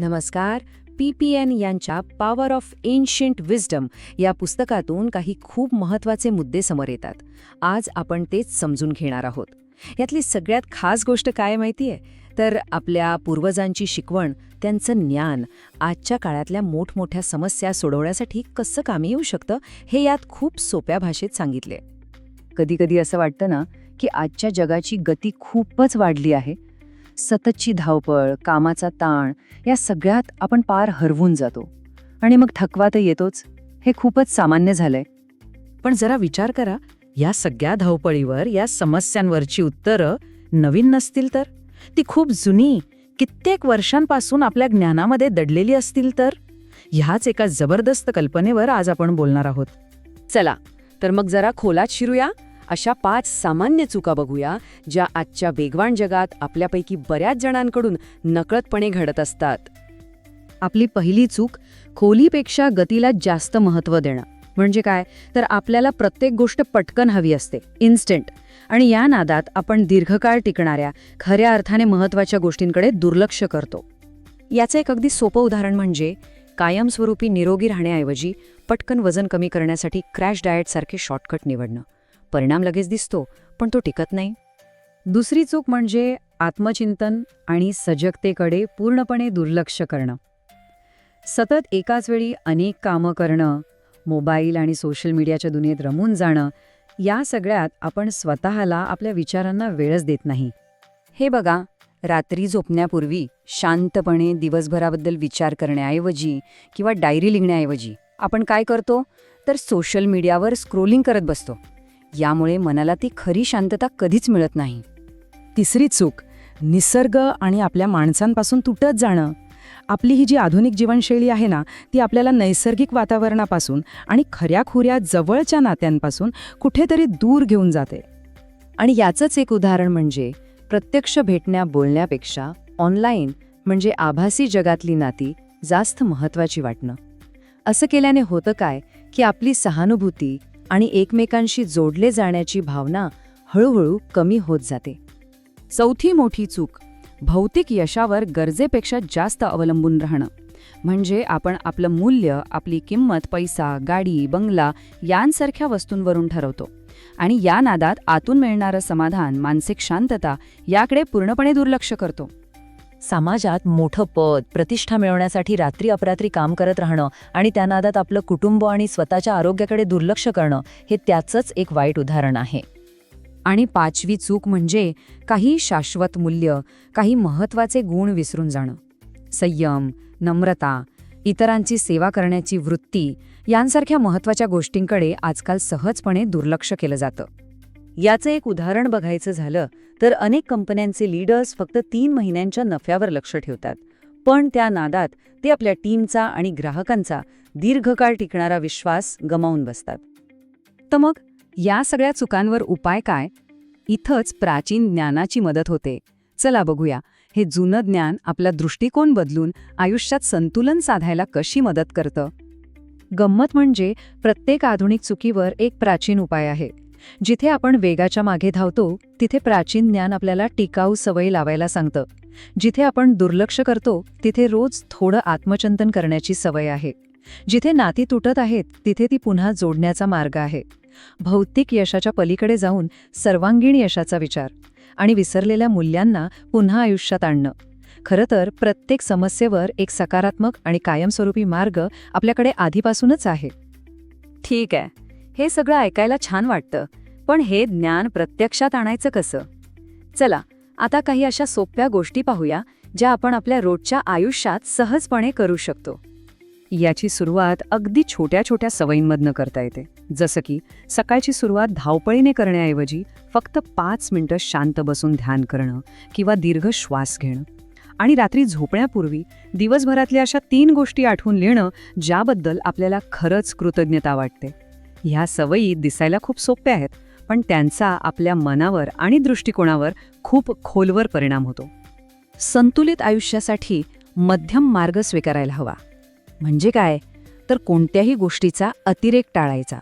नमस्कार P P N यांच्या power of ancient wisdom या पुस्तकातून काही खूप महत्त्वाचे मुद्दे समोर येतात. आज आपण तेच समजून घेणार आहोत. यातली सगळ्यात खास गोष्ट काय माहिती आहे? तर आपल्या पूर्वजांची शिकवण त्यांचं ज्ञान आजच्या काळातल्या मोठमोठ्या समस्या सोडवण्यासाठी कसं कामी येऊ शकतं हे यात खूप सोप्या भाषेत सांगितले. कधीकधी असं वाटतं ना की आजच्या जगाची गती खूपच वाढली आहे सततची धावपळ कामाचा ताण या सगळ्यात आपण पार हरवून जातो. आणि मग थकवा तर येतोच. हे खूपच सामान्य झालंय. पण जरा विचार करा या सगळ्या धावपळीवर या समस्यांवरची उत्तरं नवीन नसतील तर? ती खूप जुनी कित्येक वर्षांपासून आपल्या ज्ञानामध्ये दडलेली असतील तर? ह्याच एका जबरदस्त कल्पनेवर आज आपण बोलणार आहोत. चला तर मग जरा खोलात शिरूया. अशा पाच सामान्य चुका बघूया ज्या आजच्या वेगवान जगात आपल्यापैकी बऱ्याच जणांकडून नकळतपणे घडत असतात. आपली पहिली चूक खोलीपेक्षा गतीला जास्त महत्त्व देणं. म्हणजे काय? तर आपल्याला प्रत्येक गोष्ट पटकन हवी असते इन्स्टंट आणि या नादात आपण दीर्घकाळ टिकणाऱ्या खऱ्या अर्थाने महत्त्वाच्या गोष्टींकडे दुर्लक्ष करतो. याचं एक अगदी सोपं उदाहरण म्हणजे कायमस्वरूपी निरोगी राहण्याऐवजी पटकन वजन कमी करण्यासाठी क्रॅश डाएटसारखे शॉर्टकट निवडणं. परिणाम लगेच दिसतो पण तो टिकत नाही. दुसरी चूक म्हणजे आत्मचिंतन आणि सजगतेकडे पूर्णपणे दुर्लक्ष करणं. सतत एकाच वेळी अनेक कामं करणं मोबाईल आणि सोशल मीडियाच्या दुनियेत रमून जाणं या सगळ्यात आपण स्वतःला आपल्या विचारांना वेळच देत नाही. हे बघा रात्री झोपण्यापूर्वी शांतपणे दिवसभराबद्दल विचार करण्याऐवजी किंवा डायरी लिहिण्याऐवजी आपण काय करतो? तर सोशल मीडियावर स्क्रोलिंग करत बसतो. यामुळे मनाला ती खरी शांतता कधीच मिळत नाही. तिसरी चूक निसर्ग आणि आपल्या माणसांपासून तुटत जाणं. आपली ही जी आधुनिक जीवनशैली आहे ना ती आपल्याला नैसर्गिक वातावरणापासून आणि खऱ्याखुऱ्या जवळच्या नात्यांपासून कुठेतरी दूर घेऊन जाते. आणि याचंच एक उदाहरण म्हणजे प्रत्यक्ष भेटण्या बोलण्यापेक्षा ऑनलाईन म्हणजे आभासी जगातली नाती जास्त महत्त्वाची वाटणं. असं केल्याने होतं काय की आपली सहानुभूती आणि एकमेकांशी जोडले जाण्याची भावना हळूहळू कमी होत जाते. चौथी मोठी चूक भौतिक यशावर गरजेपेक्षा जास्त अवलंबून राहणं. म्हणजे आपण आपलं मूल्य आपली किंमत पैसा गाडी बंगला यांसारख्या वस्तूंवरून ठरवतो. आणि या नादात आतून मिळणारं समाधान मानसिक शांतता याकडे पूर्णपणे दुर्लक्ष करतो. समाजात मोठं पद प्रतिष्ठा मिळवण्यासाठी रात्री अपरात्री काम करत राहणं आणि त्या नादात आपलं कुटुंब आणि स्वतःच्या आरोग्याकडे दुर्लक्ष करणं हे त्याचंच एक वाईट उदाहरण आहे. आणि पाचवी चूक म्हणजे काही शाश्वत मूल्य काही महत्त्वाचे गुण विसरून जाणं. संयम नम्रता इतरांची सेवा करण्याची वृत्ती यांसारख्या महत्त्वाच्या गोष्टींकडे आजकाल सहजपणे दुर्लक्ष केलं जातं. याचं एक उदाहरण बघायचं झालं तर अनेक कंपन्यांचे लीडर्स फक्त तीन महिन्यांच्या नफ्यावर लक्ष ठेवतात. पण त्या नादात ते आपल्या टीमचा आणि ग्राहकांचा दीर्घकाळ टिकणारा विश्वास गमावून बसतात. तर मग या सगळ्या चुकांवर उपाय काय? इथंच प्राचीन ज्ञानाची मदत होते. चला बघूया हे जुनं ज्ञान आपला दृष्टिकोन बदलून आयुष्यात संतुलन साधायला कशी मदत करतं? गंमत म्हणजे प्रत्येक आधुनिक चुकीवर एक प्राचीन उपाय आहे. जिथे आपण वेगाच्या मागे धावतो तिथे प्राचीन ज्ञान आपल्याला टिकाऊ सवयी लावायला सांगतं. जिथे आपण दुर्लक्ष करतो तिथे रोज थोडं आत्मचिंतन करण्याची सवय आहे. जिथे नाती तुटत आहेत तिथे ती पुन्हा जोडण्याचा मार्ग आहे. भौतिक यशाच्या पलीकडे जाऊन सर्वांगीण यशाचा विचार आणि विसरलेल्या मूल्यांना पुन्हा आयुष्यात आणणं. खरं तर प्रत्येक समस्येवर एक सकारात्मक आणि कायमस्वरूपी मार्ग आपल्याकडे आधीपासूनच आहे. ठीक आहे. हे सगळं ऐकायला छान वाटतं. पण हे ज्ञान प्रत्यक्षात आणायचं कसं? चला आता काही अशा सोप्या गोष्टी पाहूया ज्या आपण आपल्या रोजच्या आयुष्यात सहजपणे करू शकतो. याची सुरुवात अगदी छोट्या छोट्या सवयींमधनं करता येते. जसं की सकाळची सुरुवात धावपळीने करण्याऐवजी फक्त पाच मिनटं शांत बसून ध्यान करणं किंवा दीर्घ श्वास घेणं. आणि रात्री झोपण्यापूर्वी दिवसभरातल्या अशा तीन गोष्टी आठवून लिहिणं ज्याबद्दल आपल्याला खरंच कृतज्ञता वाटते. ह्या सवयी दिसायला खूप सोप्या आहेत पण त्यांचा आपल्या मनावर आणि दृष्टिकोनावर खूप खोलवर परिणाम होतो. संतुलित आयुष्यासाठी मध्यम मार्ग स्वीकारायला हवा. म्हणजे काय? तर कोणत्याही गोष्टीचा अतिरेक टाळायचा.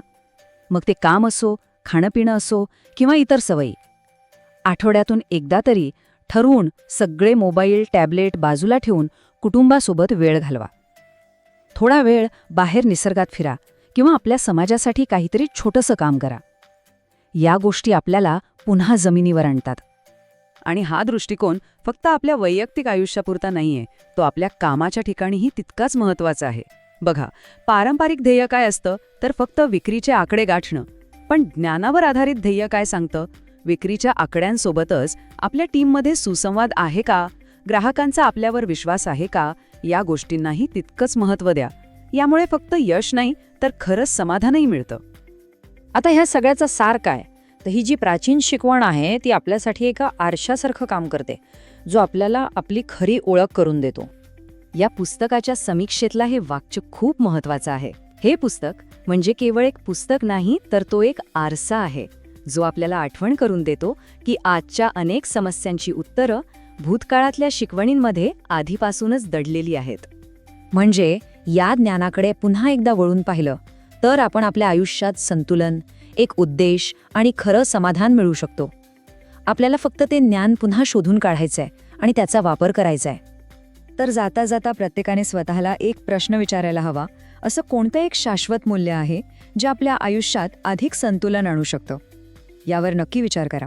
मग ते काम असो खाणंपिणं असो किंवा इतर सवयी. आठवड्यातून एकदा तरी ठरवून सगळे मोबाईल टॅबलेट बाजूला ठेवून कुटुंबासोबत वेळ घालवा. थोडा वेळ बाहेर निसर्गात फिरा. किंवा आपल्या समाजासाठी काहीतरी छोटंसं काम करा. या गोष्टी आपल्याला पुन्हा जमिनीवर आणतात. आणि हा दृष्टिकोन फक्त आपल्या वैयक्तिक आयुष्यापुरता नाहीये तो आपल्या कामाच्या ठिकाणीही तितकाच महत्त्वाचा आहे. बघा पारंपरिक ध्येय काय असतं तर फक्त विक्रीचे आकडे गाठणं. पण ज्ञानावर आधारित ध्येय काय सांगतं? विक्रीच्या आकड्यांसोबतच आपल्या टीममध्ये सुसंवाद आहे का? ग्राहकांचा आपल्यावर विश्वास आहे का? या गोष्टींनाही तितकंच महत्त्व द्या. यामुळे फक्त यश नाही तर खरंच समाधानही मिळतं. आता ह्या सगळ्याचा सार काय? तर ही जी प्राचीन शिकवण आहे ती आपल्यासाठी एका आरशासारखं काम करते जो आपल्याला आपली खरी ओळख करून देतो. या पुस्तकाच्या समीक्षेतला हे वाक्य खूप महत्वाचं आहे. हे पुस्तक म्हणजे केवळ एक पुस्तक नाही तर तो एक आरसा आहे जो आपल्याला आठवण करून देतो की आजच्या अनेक समस्यांची उत्तरं भूतकाळातल्या शिकवणींमध्ये आधीपासूनच दडलेली आहेत. म्हणजे या ज्ञानाकडे पुन्हा एकदा वळून पाहिलं तर आपण आपल्या आयुष्यात संतुलन एक उद्देश आणि खरं समाधान मिळू शकतो. आपल्याला फक्त ते ज्ञान पुन्हा शोधून काढायचंय आणि त्याचा वापर करायचा आहे तर जाता जाता प्रत्येकाने स्वतःला एक प्रश्न विचारायला हवा असं कोणतं एक शाश्वत मूल्य आहे जे आपल्या आयुष्यात अधिक संतुलन आणू शकतं? यावर नक्की विचार करा.